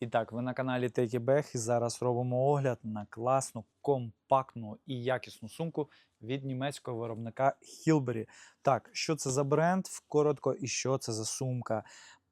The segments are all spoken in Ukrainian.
І так, ви на каналі Take Back і зараз робимо огляд на класну, компактну і якісну сумку від німецького виробника Hilberry. Так, що це за бренд? Коротко, і що це за сумка?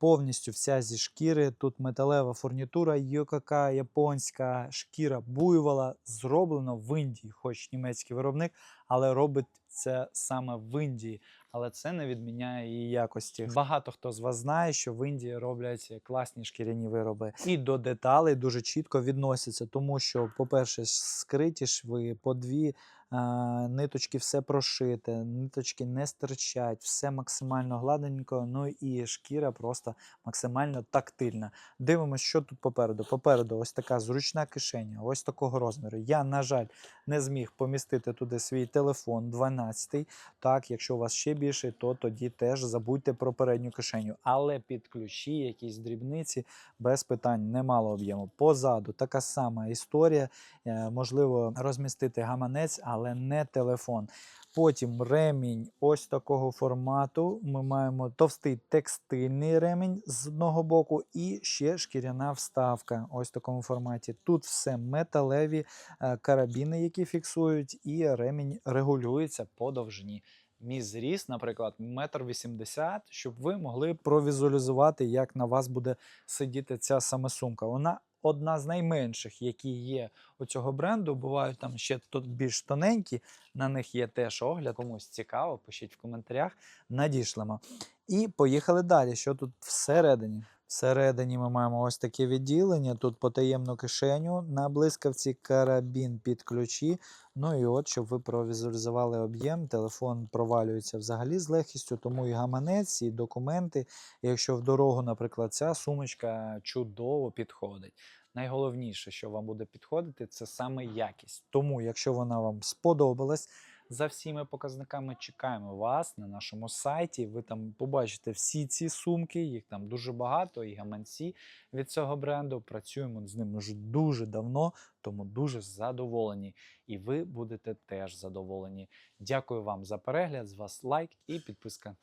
Повністю вся зі шкіри. Тут металева фурнітура, йокака, японська шкіра буйвола. Зроблено в Індії, хоч німецький виробник, але робить це саме в Індії. Але це не відміняє її якості. Багато хто з вас знає, що в Індії роблять класні шкіряні вироби. І до деталей дуже чітко відносяться, тому що, по-перше, скриті шви, по дві ниточки все прошите, ниточки не стирчать, все максимально гладенько. Ну і шкіра просто максимально тактильна. Дивимось, що тут попереду. Попереду ось така зручна кишеня, ось такого розміру. Я, на жаль, не зміг помістити туди свій телефон 12. Так, якщо у вас ще більше, то тоді теж забудьте про передню кишеню. Але під ключі, якісь дрібниці, без питань, немало об'єму. Позаду така сама історія. Е, Можливо, розмістити гаманець, але не телефон. Потім ремінь ось такого формату. Ми маємо товстий текстильний ремінь з одного боку, і ще шкіряна вставка. Ось в такому форматі. Тут все металеві е, карабіни, які фіксують, і ремінь регулюється по довжині. Мій зріст, наприклад, метр вісімдесят, щоб ви могли провізуалізувати, як на вас буде сидіти ця саме сумка. Вона одна з найменших, які є у цього бренду. Бувають там ще тут більш тоненькі. На них є теж огляд. Комусь цікаво, пишіть в коментарях. Надішлемо. І поїхали далі. Що тут всередині? Всередині ми маємо ось таке відділення. Тут потаємну кишеню на блискавці, карабін під ключі. Ну і от, щоб ви провізуалізували об'єм, телефон провалюється взагалі з легкістю, тому і гаманець, і документи. Якщо в дорогу, наприклад, ця сумочка чудово підходить. Найголовніше, що вам буде підходити, це саме якість. Тому, якщо вона вам сподобалась, за всіми показниками чекаємо вас на нашому сайті. Ви там побачите всі ці сумки, їх там дуже багато, і гаманці від цього бренду. Працюємо з ним вже дуже давно, тому дуже задоволені. І ви будете теж задоволені. Дякую вам за перегляд. З вас лайк і підписка.